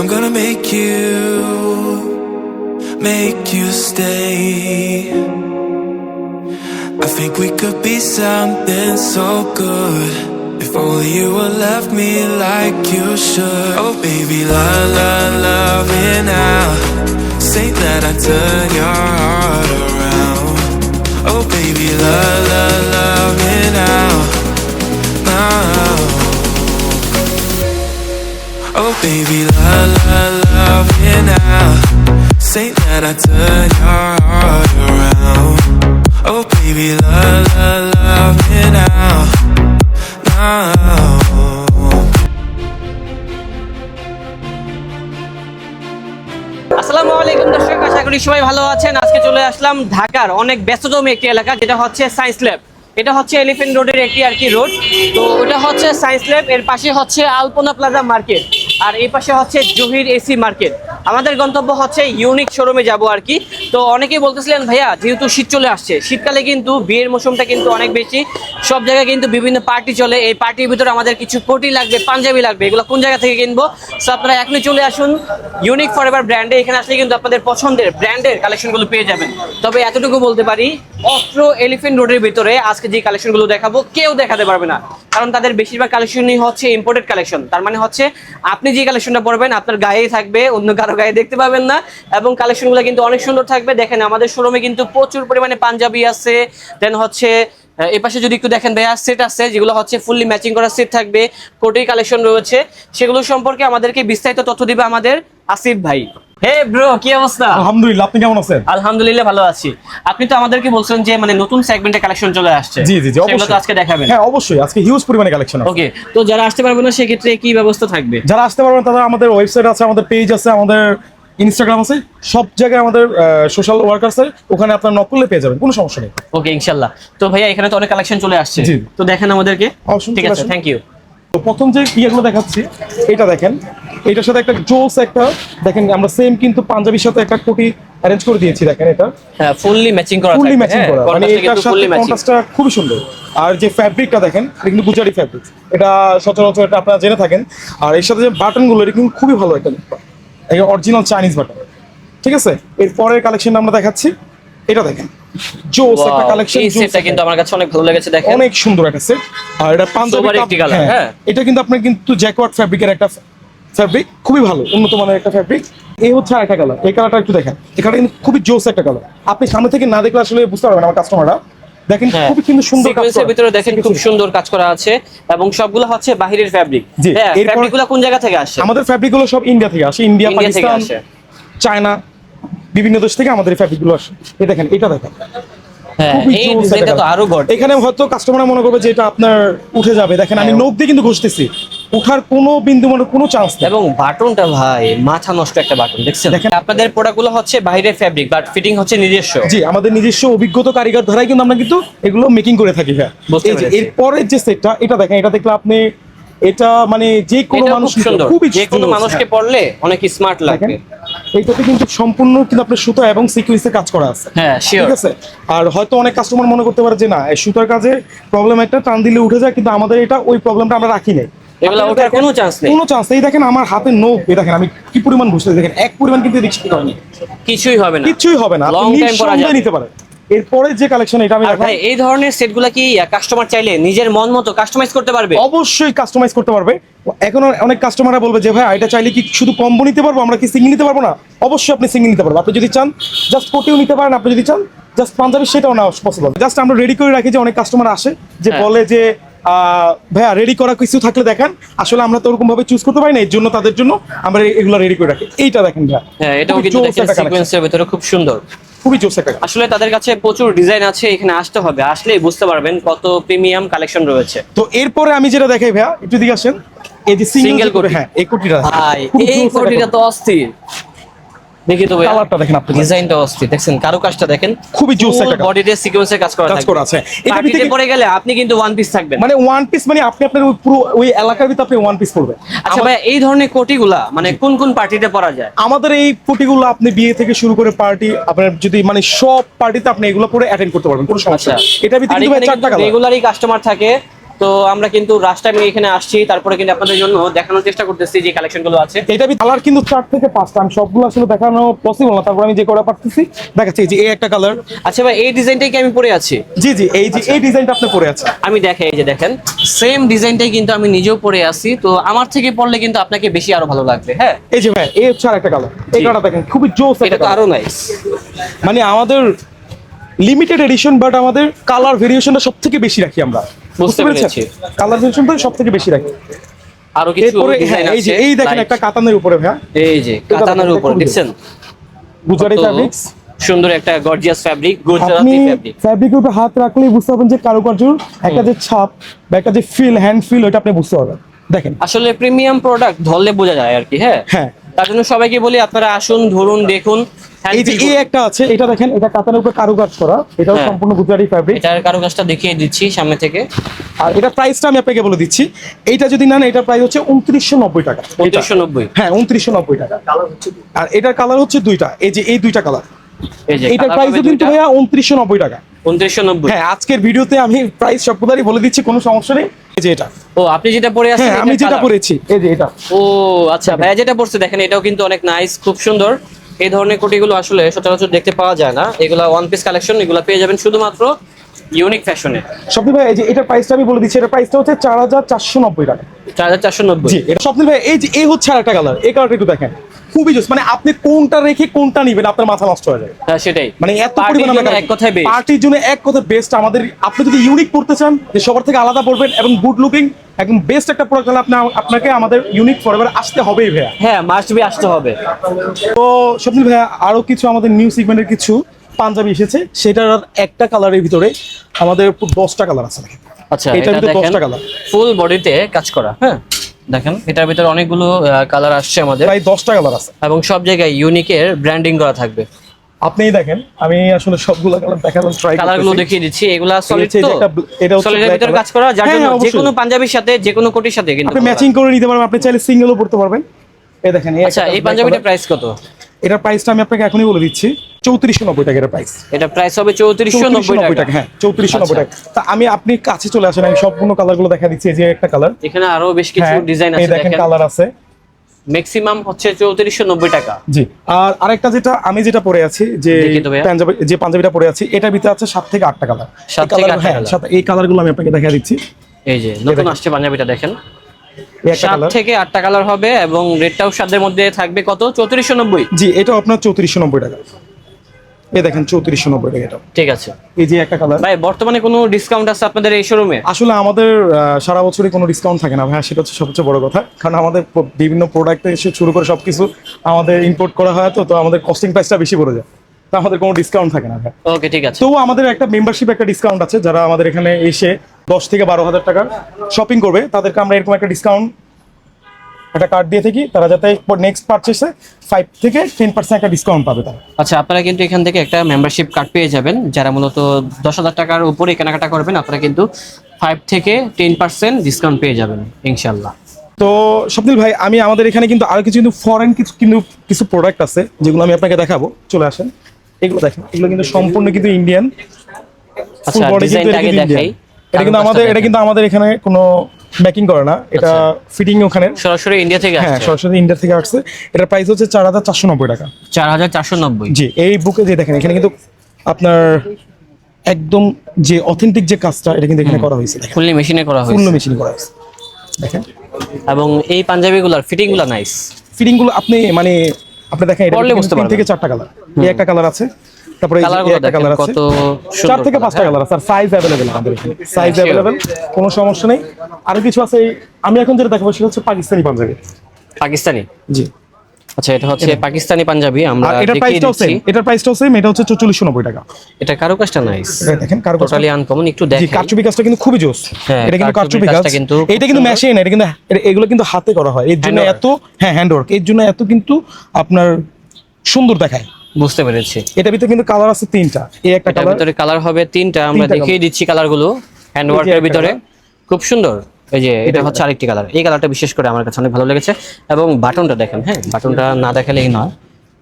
I'm gonna make you, make you stay. I think we could be something so good. If only you would love me like you should. Oh, baby, love, love, love me now. Say that I turn your heart around. Oh, baby, love, love, love me baby, love, love, love me now. Say that I turn your heart around. Oh, baby, love, love, love me now. করি সবাই ভালো আছেন আজকে চলে আসলাম ঢাকার অনেক ব্যস্ততম একটি এলাকা যেটা হচ্ছে সায়েন্স ল্যাব এটা হচ্ছে এলিফেন্ট রোডের একটি আর কি রোড তো ওটা হচ্ছে সায়েন্স ল্যাব এর পাশে হচ্ছে আলপনা প্লাজা মার্কেট আর এই পাশে হচ্ছে জহির এসি মার্কেট। আমাদের গন্তব্য হচ্ছে ইউনিক শোরুমে যাব আর কি। তো অনেকেই বলতেছিলেন, ভাইয়া, যেহেতু শীত চলে আসছে, শীতকালে কিন্তু বিয়ের মৌসুমটা কিন্তু অনেক বেশি। সব জায়গায় কিন্তু বিভিন্ন পার্টি চলে। এই পার্টির ভিতরে আমাদের কিছু কোটি লাগবে, পাঞ্জাবি লাগবে, এগুলো কোন জায়গা থেকে কিনবো? সো আপনারা এখনই চলে আসুন। ইউনিক ফর এভার ব্র্যান্ডে এখানে আসলে কিন্তু আপনাদের পছন্দের ব্র্যান্ডের কালেকশনগুলো পেয়ে যাবেন। তবে এতটুকু বলতে পারি, অস্ত্র এলিফেন্ট রোডের ভিতরে আজকে যে কালেকশনগুলো দেখাবো, কেউ দেখাতে পারবে না। কারণ তাদের বেশিরভাগ কালেকশনই হচ্ছে ইম্পোর্টেড কালেকশন তার মানে হচ্ছে, আপনি যে কালেকশনটা পড়বেন আপনার গায়েই থাকবে, অন্য গায়ে দেখতে পাবেন না। এবং কালেকশনগুলো কিন্তু অনেক সুন্দর থাকবে। দেখেন, আমাদের শোরুমে কিন্তু প্রচুর পরিমাণে পাঞ্জাবি আছে। দেন হচ্ছে এপাশে যদি একটু দেখেন, ভাইয়া সেট আছে, যেগুলো হচ্ছে ফুললি ম্যাচিং করা সেট থাকবে। কোটি কালেকশন রয়েছে। সেগুলো সম্পর্কে আমাদেরকে বিস্তারিত তথ্য দিবে আমাদের আসিফ ভাই। হে ব্রো কি অবস্থা? আলহামদুলিল্লাহ আপনি কেমন আছেন? আলহামদুলিল্লাহ ভালো আছি। আপনি তো আমাদেরকে বলছেন যে মানে নতুন সেগমেন্টে কালেকশন চলে আসছে। জি জি সেগুলো তো আজকে দেখাবেন। হ্যাঁ অবশ্যই। আজকে হিউজ পরিমাণে কালেকশন আছে। ওকে তো যারা আসতে পারবে না সেক্ষেত্রে কি ব্যবস্থা থাকবে? যারা আসতে পারবেন তারা আমাদের ওয়েবসাইট আছে আমাদের পেজ আছে আমাদের ইনস্টাগ্রাম আছে। সব জায়গায় আমাদের সোশ্যাল ওয়ার্কার আছে। ওখানে আপনার নক করলে পেয়ে যাবেন কোনো সমস্যা নেই। ওকে ইনশাল্লাহ। তো ভাইয়া এখানে তো অনেক কালেকশন চলে আসছে। তো দেখেন আমাদেরকে। ঠিক আছে থ্যাংক ইউ তো প্রথম যে ইয়েগুলো দেখাচ্ছি এটা দেখেন। এটার সাথে একটা জোস একটা দেখেন আমরা সেম কিন্তু পাঞ্জাবির সাথে একটা কোটি অ্যারেঞ্জ করে দিয়েছি দেখেন এটা। হ্যাঁ ফুললি ম্যাচিং করা ফুললি ম্যাচিং হ্যাঁ, করা। মানে এটার সাথে কন্ট্রাস্টটা খুবই সুন্দর। আর যে ফ্যাব্রিকটা দেখেন এটা কিন্তু গুজারি ফ্যাব্রিক এটা সচরাচর এটা আপনারা জেনে থাকেন। আর এর সাথে যে বাটনগুলো এটা কিন্তু খুবই ভালো একটা এটা অরিজিনাল চাইনিজ বাটন ঠিক আছে? এর পরের কালেকশন আমরা দেখাচ্ছি। এটা দেখেন। জোস একটা কালেকশন এই সেটটা কিন্তু আমার কাছে অনেক ভালো লেগেছে দেখেন। অনেক সুন্দর একটা সেট আর এটা পাঞ্জাবি কাপ- হ্যাঁ। এটা কিন্তু আপনার কিন্তু জ্যাকওয়ার্ড ফ্যাব্রিকের একটা ফ্যাব্রিক খুবই ভালো উন্নত মানের একটা ফ্যাব্রিক এই হচ্ছে আরেকটা কালার এই কালারটা একটু দেখেন। এই কালারটা কিন্তু খুবই জোস একটা কালার আপনি সামনে থেকে না দেখলে আসলে বুঝতে পারবেন আমার কাস্টমাররা দেখেন হ্যাঁ খুবই কিন্তু সুন্দর কাজ করা। ভিতরে দেখেন খুব সুন্দর কাজ করা আছে এবং সবগুলো হচ্ছে বাহিরের ফ্যাব্রিক হ্যাঁ ফ্যাব্রিকগুলো কোন জায়গা থেকে আসছে আমাদের সব ইন্ডিয়া থেকে আসে। ইন্ডিয়া পাকিস্তান চায়না বিভিন্ন দেশ থেকে আমাদের ফ্যাব্রিকগুলো আসে। এই দেখেন এটা দেখেন। হ্যাঁ এখানে হয়তো কাস্টমার মনে করবে যে এটা আপনার উঠে যাবে। দেখেন আমি হ্যাঁ। নখ দিয়ে কিন্তু ঘষতেছি। উঠার কোনো বিন্দু মানে কোনো চান্স নেই। এবং বাটনটা ভাই মাথা নষ্ট একটা বাটন দেখছেন? দেখেন। আপনাদের প্রোডাক্টগুলো হচ্ছে বাইরের ফ্যাব্রিক বাট ফিটিং হচ্ছে নিজস্ব। জি আমাদের নিজস্ব অভিজ্ঞত কারিগর ধারাই কিন্তু আমরা কিন্তু এগুলো মেকিং করে থাকি হ্যাঁ। বুঝতে এই যে। এরপরের যে সেটটা এটা দেখেন এটা দেখলে আপনি এটা মানে যে কোনো মানুষ খুবই যে কোনো মানুষকে হ্যাঁ। পড়লে অনেক স্মার্ট লাগবে। এইটাতে কিন্তু সম্পূর্ণ কিন্তু আপনার সুতো এবং সিকুয়েন্সে কাজ করা আছে। হ্যাঁ ঠিক আছে? আর হয়তো অনেক কাস্টমার মনে করতে পারে যে না এই সুতার কাজে প্রবলেম একটা টান দিলে উঠে যায় কিন্তু আমাদের এটা ওই প্রবলেমটা আমরা রাখি নাই। এগুলো ওঠার কোনো চান্স নেই। কোনো চান্স নেই। দেখেন আমার হাতে এই দেখেন আমি কি পরিমাণ ঘুষতে দেখেন এক পরিমাণ কিন্তু হয়নি। কিছুই হবে না। কিছুই হবে না। লং পরা নিতে পারেন। এরপরে যে কালেকশন এটা আমি ভাই এই ধরনের সেটগুলো কি কাস্টমার চাইলে নিজের মন মতো কাস্টমাইজ করতে পারবে? অবশ্যই কাস্টমাইজ করতে পারবে। এখন অনেক কাস্টমাররা বলবে যে ভাই এটা চাইলে কি শুধু কম্বো নিতে পারব? আমরা কি সিঙ্গেল নিতে পারব না? অবশ্যই আপনি সিঙ্গেল নিতে পারব আপনি যদি চান জাস্ট কোটিও নিতে পারেন। আপনি যদি চান জাস্ট পাঞ্জাবি সেটাও না পসিবল জাস্ট আমরা রেডি করে রাখি যে অনেক কাস্টমার আসে যে হ্যাঁ। বলে যে আহ, ভাইয়া রেডি করা কিছু থাকলে দেখান। আসলে আমরা তো ওরকম ভাবে চুজ করতে পারি না। এর জন্য তাদের জন্য আমরা এগুলো রেডি করে রাখি। এইটা দেখেন ভাইয়া। হ্যাঁ এটাও কিন্তু সিকোয়েন্সের ভিতরে খুব সুন্দর। খুবই জোস একটা। আসলে তাদের কাছে প্রচুর ডিজাইন আছে এখানে আসতে হবে। আসলেই বুঝতে পারবেন কত প্রিমিয়াম কালেকশন রয়েছে। তো এরপরে আমি যেটা দেখাই ভাইয়া একটু দিকে আসেন। এই যে সিঙ্গেল করে হ্যাঁ এই কোটিটা। ভাই এই কোটিটা তো অস্থির। দেখি তো কালারটা দেখেন আপনি। ডিজাইনটা অস্থির। দেখছেন কারও কাজটা দেখেন। খুবই জোস একটা। বডিতে সিকোয়েন্সের কাজ করা কাজ করা আছে। এটা ভিতরে- পরে গেলে আপনি কিন্তু ওয়ান পিস থাকবেন। মানে ওয়ান পিস মানে আপনি আপনার পুরো ওই এলাকার ভিতরে আপনি ওয়ান পিস পড়বেন। আচ্ছা ভাই এই ধরনের কোটিগুলা মানে কোন কোন পার্টিতে পরা যায়? আমাদের এই পুটিগুলো আপনি বিয়ে থেকে শুরু করে পার্টি আপনার যদি মানে সব পার্টিতে আপনি এগুলো পরে অ্যাটেন্ড করতে পারবেন কোনো সমস্যা এটা ভিতরে কিন্তু চারটা কালার রেগুলারই কাস্টমার থাকে। তো আমরা কিন্তু রাস্ট টাইমে এখানে আসছি তারপরে কিন্তু আপনাদের জন্য দেখানোর চেষ্টা করতেছি যে কালেকশনগুলো আছে। এটা কালার কিন্তু চার থেকে পাঁচটা আমি সবগুলো আসলে দেখানো পসিবল না তারপর আমি যে করা পারতেছি দেখাচ্ছি এই যে এই একটা কালার আচ্ছা ভাই এই ডিজাইনটাই কি আমি পরে আছি? জি জি এই যে এই ডিজাইনটা আপনি পরে আছে আমি দেখে এই যে দেখেন সেম ডিজাইনটাই কিন্তু আমি নিজেও পরে আছি তো আমার থেকে পড়লে কিন্তু আপনাকে বেশি আরও ভালো লাগবে হ্যাঁ? এই যে ভাই এই হচ্ছে আর একটা কালার এই। কালারটা দেখেন খুবই জোস এটা তো আরও নাইস মানে আমাদের লিমিটেড এডিশন বাট আমাদের কালার ভেরিয়েশনটা সব থেকে বেশি রাখি আমরা। বুঝতে পেরেছি। কালার ভেরিয়েশনটা সব থেকে বেশি রাখি। আরও কিছু এরপরে হ্যাঁ এই যে এই দেখেন একটা কাতানের উপরে ভাইয়া। এই যে কাতানার উপর দেখছেন? গুজারি তো ফ্যাব্রিক্স সুন্দর একটা গর্জিয়াস ফ্যাব্রিক গুজরাটি ফ্যাব্রিক ফ্যাব্রিকের উপরে হাত রাখলেই বুঝতে পারবেন যে কারুকার্যর একটা যে ছাপ বা একটা যে ফিল হ্যান্ড ফিল ওটা আপনি বুঝতে পারবেন। দেখেন। আসলে প্রিমিয়াম প্রোডাক্ট ধরলে বোঝা যায় আর কি হ্যাঁ? হ্যাঁ। তার জন্য সবাইকে বলি আপনারা আসুন ধরুন দেখুন। এই যে এই একটা আছে এটা দেখেন এটা কাতানের উপরে কারুকাজ করা এটাও হ্যাঁ। সম্পূর্ণ গুজরাটি ফ্যাব্রিক এটার কারুকাজটা দেখিয়ে দিচ্ছি সামনে থেকে। আর এটা প্রাইসটা আমি আপনাকে বলে দিচ্ছি এইটা যদি নেন এটা প্রাইস হচ্ছে উনত্রিশশো নব্বই টাকা। এটা। পঁয়ত্রিশশো নব্বই। হ্যাঁ উনত্রিশশো নব্বই টাকা। আর এটার কালার হচ্ছে দুইটা এই যে এই দুইটা কালার এই যে এটার প্রাইস কিন্তু ভাইয়া উনত্রিশশো নব্বই টাকা। উনত্রিশশো নব্বই। হ্যাঁ আজকের ভিডিওতে আমি প্রাইস সবগুলোরই বলে দিচ্ছি কোনো সমস্যা নেই। এই যে এটা। ও আপনি যেটা পরে আছেন হ্যাঁ আমি যেটা। পরেছি এই যে এটা। ও আচ্ছা ভাইয়া যেটা পড়ছে দেখেন এটাও কিন্তু অনেক নাইস খুব সুন্দর। এই ধরনের কোটিগুলো আসলে সচরাচর দেখতে পাওয়া যায় না। এগুলো ওয়ান পিস কালেকশন এগুলো পেয়ে যাবেন শুধুমাত্র ইউনিক ফ্যাশনে স্বপ্নিল ভাই এই যে এটার প্রাইসটা আমি বলে দিচ্ছি এটার প্রাইসটা হচ্ছে চার হাজার চারশো নব্বই টাকা। চার হাজার চারশো নব্বই। এটা স্বপ্নিল ভাই এই যে এই হচ্ছে আর একটা কালার এই কালারটা একটু দেখেন। খুবই জোস মানে আপনি কোনটা রেখে কোনটা নিবেন আপনার মাথা নষ্ট হয়ে যায়। হ্যাঁ সেটাই। মানে এত পরিমাণ এক কথায় বেশ পার্টির জন্য এক কথা বেস্ট আমাদের আপনি যদি ইউনিক পড়তে চান যে সবার থেকে আলাদা পড়বেন এবং গুড লুকিং একদম বেস্ট একটা প্রোডাক্ট হলে আপনি আপনাকে আমাদের ইউনিক ফরএভার আসতে হবেই ভাইয়া। হ্যাঁ মাস্ট বি আসতে হবে। তো স্বপ্নিল ভাইয়া আরও কিছু আমাদের নিউ সিগমেন্টের কিছু পাঞ্জাবি এসেছে সেটার একটা কালারের ভিতরে আমাদের দশটা কালার আছে। আচ্ছা এটা দশটা কালার ফুল বডিতে কাজ করা হ্যাঁ। দেখেন এটার ভিতরে অনেকগুলো কালার আসছে আমাদের। প্রায় দশটা কালার আছে। এবং সব জায়গায় ইউনিকের ব্র্যান্ডিং করা থাকবে। আপনিই দেখেন আমি আসলে সবগুলো কালার দেখালাম ট্রাই কালারগুলো দেখিয়ে দিচ্ছি এগুলো সলিড তো? এটা হচ্ছে সলিডের ভিতরে কাজ করা যার হ্যাঁ, জন্য হ্যাঁ, যে কোনো পাঞ্জাবির সাথে যে কোনো কোটির সাথে কিন্তু আপনি ম্যাচিং করে নিতে পারবেন আপনি চাইলে সিঙ্গেলও পড়তে পারবেন। এই দেখেন আচ্ছা এই পাঞ্জাবিটা প্রাইস কত? এটার প্রাইসটা আমি আপনাকে এখনই বলে দিচ্ছি চৌত্রিশশো নব্বই টাকা এটার প্রাইস এটা প্রাইস হবে চৌত্রিশশো নব্বই টাকা। হ্যাঁ চৌত্রিশশো নব্বই আচ্ছা। টাকা। তা আমি আপনি কাছে চলে আসেন আমি সম্পূর্ণ কালারগুলো দেখা দিচ্ছি এই যে একটা কালার এখানে আরও বেশ কিছু ডিজাইন হ্যাঁ, আছে দেখেন কালার আছে। ম্যাক্সিমাম হচ্ছে চৌত্রিশশো নব্বই টাকা। জি আর আরেকটা যেটা আমি যেটা পরে আছি যে। পাঞ্জাবি যে পাঞ্জাবিটা পরে আছি এটার ভিতরে আছে সাত থেকে আটটা কালার সাত থেকে হ্যাঁ সাত- এই কালারগুলো আমি আপনাকে দেখা দিচ্ছি। এই যে নতুন আসছে পাঞ্জাবিটা দেখেন। সাত থেকে আটটা কালার হবে এবং রেটটাও সাতের মধ্যে থাকবে। কত? চৌত্রিশশো নব্বই। জি এটাও আপনার চৌত্রিশশো নব্বই টাকা। এই দেখেন চৌত্রিশশো নব্বই টাকা এটা। ঠিক আছে। এই যে একটা কালার ভাই বর্তমানে কোনো ডিসকাউন্ট আছে আপনাদের এই শোরুমে আসলে আমাদের সারা বছরই কোনো ডিসকাউন্ট থাকে না। ভাই সেটা হচ্ছে সবচেয়ে বড় কথা। কারণ আমাদের বিভিন্ন প্রোডাক্ট এসে শুরু করে সবকিছু আমাদের ইম্পোর্ট করা হয় তো তো আমাদের কস্টিং প্রাইসটা বেশি পড়ে যায়। আমাদের কোনো ডিসকাউন্ট থাকে না ওকে ঠিক আছে। আমাদের একটা মেম্বারশিপ একটা ডিসকাউন্ট আছে যারা আমাদের এখানে এসে দশ থেকে বারো হাজার টাকার শপিং করবে। তাদেরকে আমরা এরকম একটা ডিসকাউন্ট একটা কার্ড দিয়ে থাকি। তারা যাতে নেক্সট পারচেসে ফাইভ থেকে টেন পার্সেন্ট একটা ডিসকাউন্ট পাবে তারা। আচ্ছা আপনারা কিন্তু এখান থেকে একটা মেম্বারশিপ কার্ড পেয়ে যাবেন যারা মূলত দশ হাজার টাকার উপরে কেনাকাটা করবেন আপনারা কিন্তু ফাইভ থেকে টেন পার্সেন্ট ডিসকাউন্ট পেয়ে যাবেন ইনশাল্লাহ তো স্বপ্নিল ভাই আমি আমাদের এখানে কিন্তু আরও কিছু কিন্তু ফরেন কিছু কিন্তু কিছু প্রোডাক্ট আছে যেগুলো আমি আপনাকে দেখাবো। চলে আসেন। এগুলো দেখেন। এগুলো কিন্তু সম্পূর্ণ কিন্তু ইন্ডিয়ান আচ্ছা ডিজাইনটা আগে দেখাই। এটা কিন্তু আমাদের এটা কিন্তু আমাদের এখানে কোনো মেকিং করে না। এটা আচ্ছা। ফিটিং ওখানে। সরাসরি ইন্ডিয়া থেকে হ্যাঁ সরাসরি ইন্ডিয়া থেকে আসছে। এটার প্রাইস হচ্ছে চার হাজার চারশো নব্বই টাকা। চার হাজার চারশো নব্বই। জি এই বুকে যে দেখেন এখানে কিন্তু আপনার একদম যে অথেন্টিক যে কাজটা এটা কিন্তু এখানে করা হয়েছে ফুললি মেশিনে করা হয়েছে। মেশিন করা হয়েছে। দেখেন। এবং এই পাঞ্জাবিগুলোর ফিটিংগুলো নাইস ফিটিংগুলো আপনি মানে আপনি দেখেন এটা পরলে বুঝতে তিন পারবেন। থেকে চারটা কালার এই একটা কালার আছে। তারপরে একটা কালার আছে। চার থেকে পাঁচটা হ্যাঁ? কালার আছে। আর সাইজ অ্যাভেলেবেল আমাদের সাইজ অ্যাভেলেবেল কোনো সমস্যা নেই। আরও কিছু আছে আমি এখন যেটা দেখাবো সেটা হচ্ছে পাকিস্তানি পাঞ্জাবি। পাকিস্তানি? জি। আচ্ছা এটা হচ্ছে পাকিস্তানি পাঞ্জাবি আমরা দেখিয়ে প্রাইসটাও সেম এটার প্রাইসটাও সেম এটা হচ্ছে চল্লিশশো নব্বই টাকা। এটা কারও কাজটা নাইস দেখেন কারও টোটালি আনকমন একটু জি কারচুপি কাজটা কিন্তু খুবই জোস। হ্যাঁ, এটা কিন্তু কারচুপি কাজ। কিন্তু এটা কিন্তু মেশিন এটা কিন্তু এগুলো কিন্তু হাতে করা হয়। এর জন্য এত হ্যাঁ হ্যান্ডওয়ার্ক এর জন্য এত কিন্তু আপনার সুন্দর দেখায়। বুঝতে পেরেছি। এটার ভিতরে কিন্তু কালার আছে তিনটা। এই একটা কালার ভিতরে কালার হবে তিনটা আমরা দেখিয়ে দিচ্ছি কালারগুলো একটা ভিতরে। খুব সুন্দর। এই যে এটা হচ্ছে আরেকটি কালার এই কালারটা বিশেষ করে আমার কাছে অনেক ভালো লেগেছে। এবং বাটনটা দেখেন হ্যাঁ বাটনটা না দেখালেই নয়।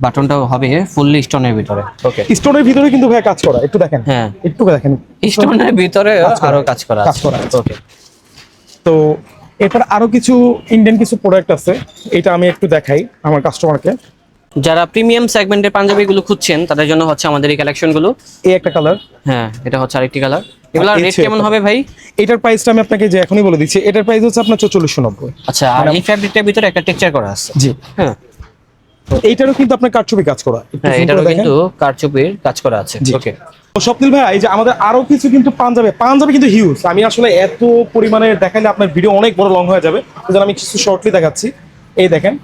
বাটনটাও হবে ফুললি স্টোনের ভিতরে। ওকে স্টোনের ভিতরে কিন্তু ভাই কাজ করা একটু দেখেন। হ্যাঁ। একটু দেখেন। স্টোনের ভিতরে আরও কাজ করা কাজ করা। ওকে তো এরপর আরও কিছু ইন্ডিয়ান কিছু প্রোডাক্ট আছে। এটা আমি একটু দেখাই আমার কাস্টমারকে যারা প্রিমিয়াম সেগমেন্টের পাঞ্জাবিগুলো খুঁজছেন তাদের জন্য হচ্ছে আমাদের এই কালেকশনগুলো। এই একটা কালার। হ্যাঁ এটা হচ্ছে আরেকটি কালার। এগুলো রেট কেমন হবে ভাই? এটার প্রাইসটা আমি আপনাকে যে এখনই বলে দিচ্ছি এটার প্রাইস হচ্ছে আপনার চল্লিশশো নব্বই। আচ্ছা আর এই ফ্যাব্রিকটার ভিতরে একটা টেক্সচার করা আছে। জি। হ্যাঁ। এইটারও কিন্তু আপনার কারচুপি কাজ করা। হ্যাঁ এটারও। কিন্তু কারচুপির কাজ করা আছে। ওকে স্বপ্নিল ভাই এই যে আমাদের আরও কিছু কিন্তু পাঞ্জাবে পাঞ্জাবি কিন্তু হিউজ আমি আসলে এত পরিমাণে দেখাইলে আপনার ভিডিও অনেক বড় লং হয়ে যাবে। আমি কিছু শর্টলি দেখাচ্ছি। এই দেখেন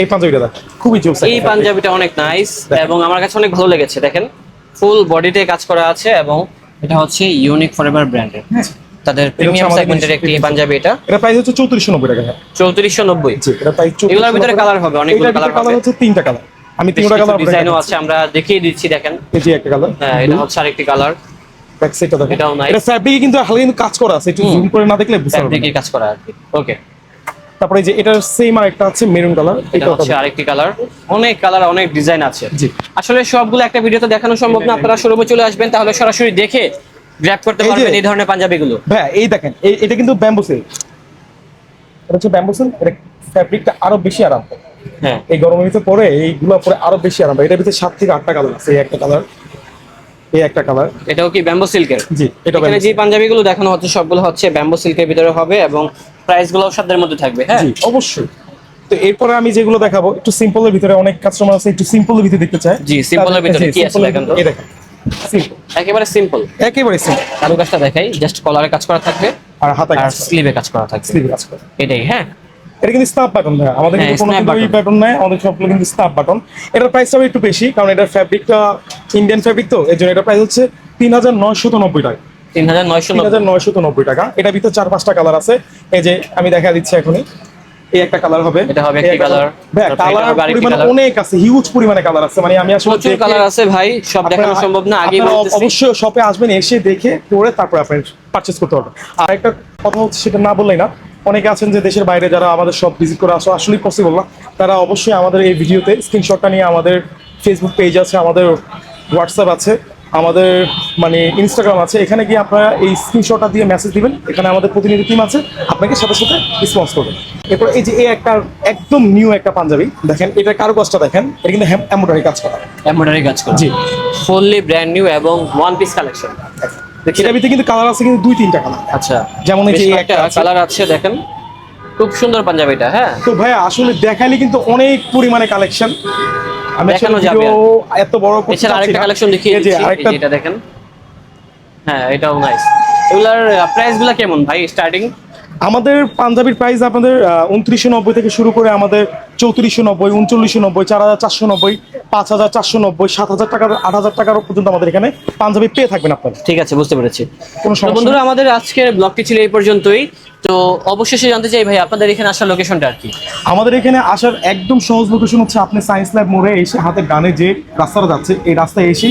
এই পাঞ্জাবিটা দেখেন খুবই জোস এই পাঞ্জাবিটা অনেক নাইস এবং আমার কাছে অনেক ভালো লেগেছে দেখেন। ফুল বডিতে কাজ করা আছে এবং এটা হচ্ছে ইউনিক ফরএভার ব্র্যান্ডের তাদের প্রিমিয়াম সেগমেন্টের একটি পাঞ্জাবি এটা। এটা প্রাইস হচ্ছে চৌত্রিশশো নব্বই টাকা হ্যাঁ। চৌত্রিশশো নব্বই। জি এটা প্রাইস এগুলোর ভিতরে কালার হবে, অনেকগুলো কালার হবে। হচ্ছে তিনটা কালার আমি তিনটা কালার ডিজাইনও আছে আমরা দেখিয়ে দিচ্ছি দেখেন। এই যে একটা কালার হ্যাঁ এটা হচ্ছে আরেকটি কালার ব্যাক সাইডটা দেখেন। এটাও nice। এটা ফ্যাব্রিকে কিন্তু হালকা কিন্তু কাজ করা আছে একটু জুম করে না দেখলে বুঝতে পারবেন। ফ্যাব্রিকে কাজ করা কি। ওকে তারপরে যে এটার সেম আর একটা আছে মেরুন কালার এটা হচ্ছে আরেকটি কালার অনেক কালার অনেক ডিজাইন আছে। জি। আসলে সবগুলো একটা ভিডিওতে দেখানো সম্ভব না। আপনারা শোরুমে চলে আসবেন তাহলে সরাসরি দেখে গ্র্যাব করতে পারবেন এই ধরনের পাঞ্জাবিগুলো। হ্যাঁ এই দেখেন এই- এটা কিন্তু ব্যাম্বু সিল্ক এটা হচ্ছে ব্যাম্বু সিল্ক এটা ফ্যাব্রিকটা আরও বেশি আরাম হ্যাঁ। এই গরমের ভিতরে পরে এইগুলো পরে আরও বেশি আরাম এটার ভিতরে সাত থেকে আটটা কালার আছে এই একটা কালার এই একটা কালার এটাও কি ব্যাম্বো সিল্কের জি এটা এখানে যে পাঞ্জাবিগুলো দেখানো হচ্ছে সবগুলো হচ্ছে ব্যাম্বো সিল্কের ভিতরে হবে এবং প্রাইসগুলো সাধ্যের মধ্যে থাকবে হ্যাঁ? জি অবশ্যই। তো এরপরে আমি যেগুলো দেখাবো একটু সিম্পলের ভিতরে অনেক কাস্টমার আছে একটু সিম্পলের ভিতরে দেখতে চায়। জি, এর ভিতরে কি আছে দেখেন তো? এই দেখেন সিম্পল একেবারে সিম্পল একেবারে সিম্পল কারু কাজটা দেখাই জাস্ট কলারে কাজ করা থাকবে আর হাতে কাজ স্লিভে কাজ করা থাকবে। স্লিভ কাজ করে। এটাই হ্যাঁ? এটা কিন্তু স্নাপ বাটন ভাই আমাদের হ্যাঁ, কিন্তু কোনো কিন্তু ওই বাটন নাই আমাদের সবগুলো কিন্তু স্নাপ বাটন এটার একটু বেশি কারণ এটার ফ্যাব্রিকটা ইন্ডিয়ান ফ্যাব্রিক তো এর জন্য এটার প্রাইস হচ্ছে তিন হাজার নয়শত নব্বই টাকা। তিন হাজার নয়শো নব্বই। টাকা। এটার ভিতরে চার পাঁচটা কালার আছে। এই যে আমি দেখা দিচ্ছি এখনই এই একটা কালার হবে। এটা হবে একটা colour, ভাই কালার পরিমাণ অনেক আছে হিউজ পরিমাণে কালার আছে। মানে আমি আসলে প্রচুর কালার আছে ভাই সব দেখানো সম্ভব না আগে বলতেছি। অবশ্যই শপে আসবেন এসে দেখে পরে তারপর করতে পারবেন। আর একটা কথা হচ্ছে সেটা না বললেই না অনেকে আছেন যে দেশের বাইরে যারা আমাদের সব ভিজিট করে আসো আসলেই পসিবল না। তারা অবশ্যই আমাদের এই ভিডিওতে স্ক্রিনশটটা নিয়ে আমাদের ফেসবুক পেজ আছে আমাদের হোয়াটসঅ্যাপ আছে আমাদের মানে ইনস্টাগ্রাম আছে। এখানে গিয়ে আপনারা এই স্ক্রিনশটটা দিয়ে মেসেজ দিবেন। এখানে আমাদের প্রতিনিধি টিম আছে। আপনাকে সাথে সাথে রেসপন্স করবে। এরপর এই যে এই একটা একদম নিউ একটা পাঞ্জাবি দেখেন এটা কারও কাজটা দেখেন এটা কিন্তু এমব্রয়ডারি কাজ করা। এমব্রয়ডারি কাজ করা। জি। ফুললি ব্র্যান্ড নিউ এবং ওয়ান পিস কালেকশন এটার ভিতরে কিন্তু কালার আছে কিন্তু দুই তিনটা কালার। আচ্ছা। যেমন এই যে একটা কালার আছে দেখেন। খুব সুন্দর পাঞ্জাবিটা হ্যাঁ। তো ভাই আসলে দেখাইলে কিন্তু অনেক পরিমাণে কালেকশন আমি দেখানো যাবে এত বড় এছাড়া আরেকটা কালেকশন দেখিয়ে দিচ্ছি আরেকটা এটা দেখেন। হ্যাঁ এটাও নাইস এগুলার প্রাইসগুলা কেমন ভাই স্টার্টিং আমাদের পাঞ্জাবির প্রাইস আপনাদের উনত্রিশশো নব্বই থেকে শুরু করে আমাদের চৌত্রিশশো নব্বই উনচল্লিশশো নব্বই চার হাজার চারশো নব্বই পাঁচ হাজার চারশো নব্বই সাত হাজার টাকার আট হাজার টাকার পর্যন্ত আমাদের এখানে পাঞ্জাবি পেয়ে থাকবেন আপনারা। ঠিক আছে বুঝতে পেরেছি। কোনো বন্ধুরা আমাদের আজকের ব্লগটি ছিল এই পর্যন্তই। তো অবশেষে জানতে চাই ভাই আপনাদের এখানে আসার লোকেশনটা আর কি? আমাদের এখানে আসার একদম সহজ লোকেশন হচ্ছে আপনি সায়েন্স ল্যাব মোড়ে এসে হাতে ডানে যে রাস্তাটা যাচ্ছে এই রাস্তায় এসে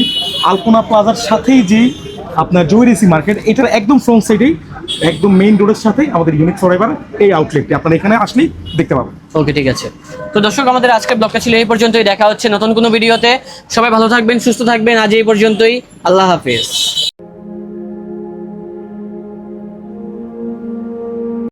আলপনা প্লাজার সাথেই যে আপনার জুয়েরিসি মার্কেট, এটার একদম ফ্রন্ট সাইডেই একদম মেইন রোডের সাথেই আমাদের ইউনিট ফরএভার এই আউটলেটটি আপনারা এখানে আসলেই দেখতে পাবেন। ওকে ঠিক আছে। তো দর্শক, আমাদের আজকের ব্লগটা ছিল এই পর্যন্তই। দেখা হচ্ছে নতুন কোনো ভিডিওতে সবাই ভালো থাকবেন, সুস্থ থাকবেন। আজ এই পর্যন্তই। আল্লাহ হাফেজ।